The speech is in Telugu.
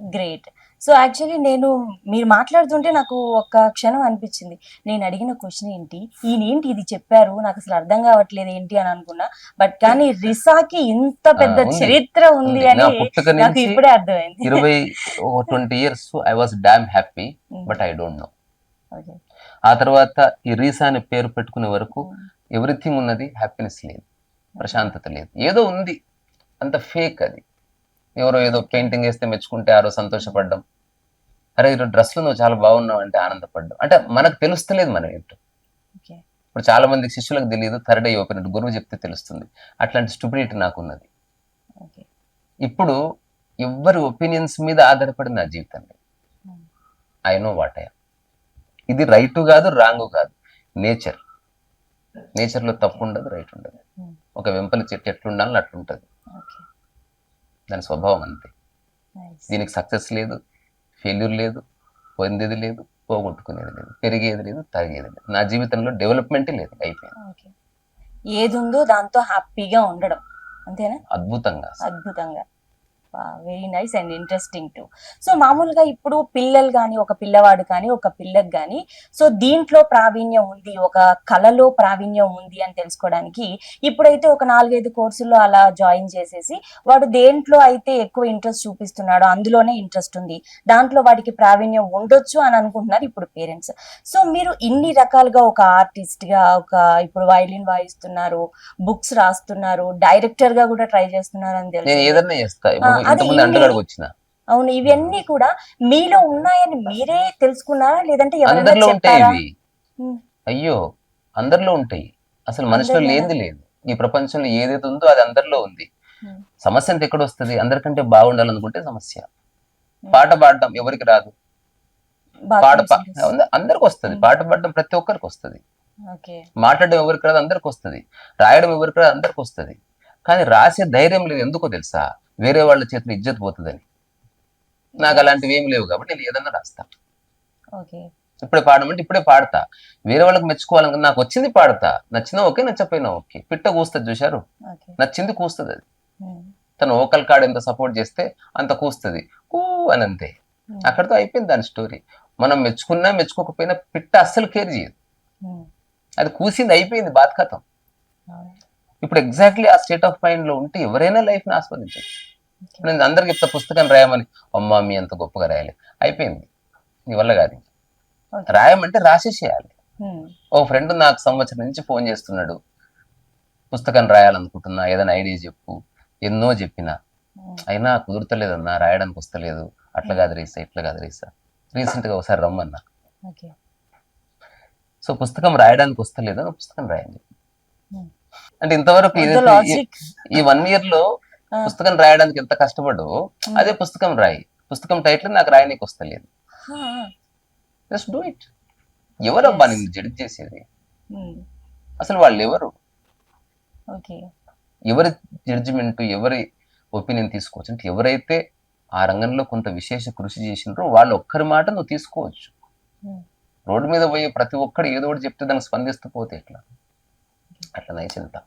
గ్రేట్ సో యాక్చువల్లీ నేను మీరు మాట్లాడుతుంటే నాకు ఒక క్షణం అనిపించింది. నేను అడిగిన క్వశ్చన్ ఏంటి? ఈయన ఏంటి ఇది చెప్పారు? నాకు అసలు అర్థం కావట్లేదు ఏంటి అని అనుకున్నా. బట్ కానీ రిసాకి ఇంత పెద్ద. చరిత్ర ఉంది. అని నాకు ఇప్పుడే అర్థమైంది. ఇరవై twenty years I was damn happy but I don't know. ఆ తర్వాత ఈ రీసా అనే పేరు పెట్టుకునే వరకు ఎవ్రీథింగ్ ఉన్నది హ్యాపీనెస్ లేదు ప్రశాంతత లేదు. ఏదో ఉంది. అంత ఫేక్ అది. ఎవరో ఏదో పెయింటింగ్ వేస్తే మెచ్చుకుంటే ఆరో సంతోషపడ్డం అరే ఈరోజు డ్రెస్లో నువ్వు చాలా బాగున్నావు అంటే ఆనందపడ్డం అంటే మనకు తెలుస్తలేదు మనం ఏంటో. ఇప్పుడు చాలా మంది శిష్యులకు తెలియదు థర్డ్ ఐ ఓపెన్ గురువు చెప్తే తెలుస్తుంది అట్లాంటి స్టూపిడిటీ నాకు ఉన్నది Okay. ఇప్పుడు ఎవ్వరి ఒపీనియన్స్ మీద ఆధారపడి నా జీవితం Hmm. I know what I ఇది రైట్ కాదు రాంగ్ కాదు నేచర్ నేచర్లో తప్పు ఉండదు రైట్ ఉండదు Hmm. ఒక వెంపలి చెట్టు ఎట్లుండాలని అట్లుంటది. దాని స్వభావం అంతే. దీనికి సక్సెస్ లేదు ఫెయిల్యూర్ లేదు పొందేది లేదు పోగొట్టుకునేది లేదు పెరిగేది లేదు తగ్గేది లేదు నా జీవితంలో డెవలప్మెంటే లేదు అయిపోయింది. ఏది ఉందో దాంతో హ్యాపీగా ఉండడం అంతేనా అద్భుతంగా. అద్భుతంగా very nice and interesting too so మామూలుగా ఇప్పుడు పిల్లలు కానీ ఒక పిల్లవాడు కానీ ఒక పిల్లకి కానీ సో దీంట్లో ప్రావీణ్యం ఉంది ఒక కళలో ప్రావీణ్యం ఉంది అని తెలుసుకోవడానికి ఇప్పుడైతే ఒక నాలుగైదు కోర్సుల్లో అలా జాయిన్ చేసేసి వాడు దేంట్లో అయితే ఎక్కువ ఇంట్రెస్ట్ చూపిస్తున్నాడో అందులోనే ఇంట్రెస్ట్ ఉంది. దాంట్లో వాడికి ప్రావీణ్యం ఉండొచ్చు అని అనుకుంటున్నారు ఇప్పుడు పేరెంట్స్. సో మీరు ఇన్ని రకాలుగా ఒక ఆర్టిస్ట్గా ఒక ఇప్పుడు వైలిన్ వాయిస్తున్నారు బుక్స్ రాస్తున్నారు డైరెక్టర్గా కూడా ట్రై చేస్తున్నారు అని తెలుసు. ఏదన్నా చేస్తా. ఇంతకుముందు వచ్చిన అవును ఇవన్నీ కూడా మీలో ఉన్నాయని మీరే తెలుసుకున్నారా? లేదంటే అందరిలో ఉంటాయి ఇవి. అయ్యో అందరిలో ఉంటాయి. అసలు మనిషిలో? లేనిది లేదు. ఈ ప్రపంచంలో ఏదైతే ఉందో అది అందరిలో ఉంది. సమస్య అంతా ఎక్కడ వస్తుంది అందరికంటే బాగుండాలనుకుంటే సమస్య. పాట పాడడం ఎవరికి రాదు. పాట అందరికి వస్తుంది. పాట పాడడం ప్రతి ఒక్కరికి వస్తుంది మాట్లాడడం ఎవరికి రాదు? అందరికి వస్తుంది రాయడం ఎవరికి రాదు? అందరికి వస్తుంది కానీ రాసే ధైర్యం లేదు. ఎందుకో తెలుసా? వేరే వాళ్ళ చేతిలో ఇజ్జత్ పోతుందని. నాకు అలాంటివి ఏమి లేవు కాబట్టి నేను ఏదన్నా రాస్తా. ఇప్పుడే పాడమంటే ఇప్పుడే పాడతా. వేరే వాళ్ళకి మెచ్చుకోవాలనుకున్నా నాకు వచ్చింది పాడతా. నచ్చినా ఓకే నచ్చపోయినా ఓకే. పిట్ట కూస్తుంది చూశారు? నచ్చింది కూస్తుంది అది. తను ఓకల్ కార్డ్ ఎంత సపోర్ట్ చేస్తే అంత కూస్తుంది. కూ అని అంతే అక్కడితో అయిపోయింది దాని స్టోరీ. మనం మెచ్చుకున్నా మెచ్చుకోకపోయినా పిట్ట అస్సలు కేర్ చేయదు. అది కూసింది అయిపోయింది బాధకథం. ఇప్పుడు ఎగ్జాక్ట్లీ ఆ స్టేట్ ఆఫ్ మైండ్లో ఉంటే ఎవరైనా లైఫ్ని ఆస్వాదించచ్చు ఓకే. నేను అందరికి చెప్తా పుస్తకం రాయమని అమ్మా మీ అంత గొప్పగా రాయాలి. అయిపోయింది. నీ వల్ల కాదు. రాయమంటే రాసేసేయాలి ఓ ఫ్రెండ్ నాకు సంవత్సరం నుంచి ఫోన్ చేస్తున్నాడు. పుస్తకం రాయాలనుకుంటున్నా ఏదైనా ఐడియా చెప్పు. ఎన్నో చెప్పినా. అయినా కుదురుతలేదన్నా రాయడానికి వస్తలేదు. అట్లా కాదు రీసా ఇట్లా కాదు రీసా. రీసెంట్గా ఒకసారి రమ్మన్నా. సో పుస్తకం రాయడానికి వస్తలేదు పుస్తకం రాయండి. అంటే ఇంతవరకు ఈ- వన్ ఇయర్లో. పుస్తకం రాయడానికి ఎంత కష్టపడ్డావో Hmm. అదే పుస్తకం రాయి. పుస్తకం టైటిల్ నాకు రాయనీకి వస్తలేదు. జస్ట్ డూ ఇట్ ఎవరబ్బా Yes. నిన్ను జడ్జ్ చేసేది? అసలు వాళ్ళు ఎవరు ఎవరి జడ్జిమెంట్ ఎవరి ఒపీనియన్ తీసుకోవచ్చు? అంటే ఎవరైతే ఆ రంగంలో కొంత విశేష కృషి చేసినారో వాళ్ళు ఒక్కరి మాట నువ్వు తీసుకోవచ్చు. రోడ్డు మీద పోయే ప్రతి ఒక్కడు ఏదో ఒకటి చెప్తే దానికి స్పందిస్తూ పోతే ఎట్లా? అట్లా నైచింత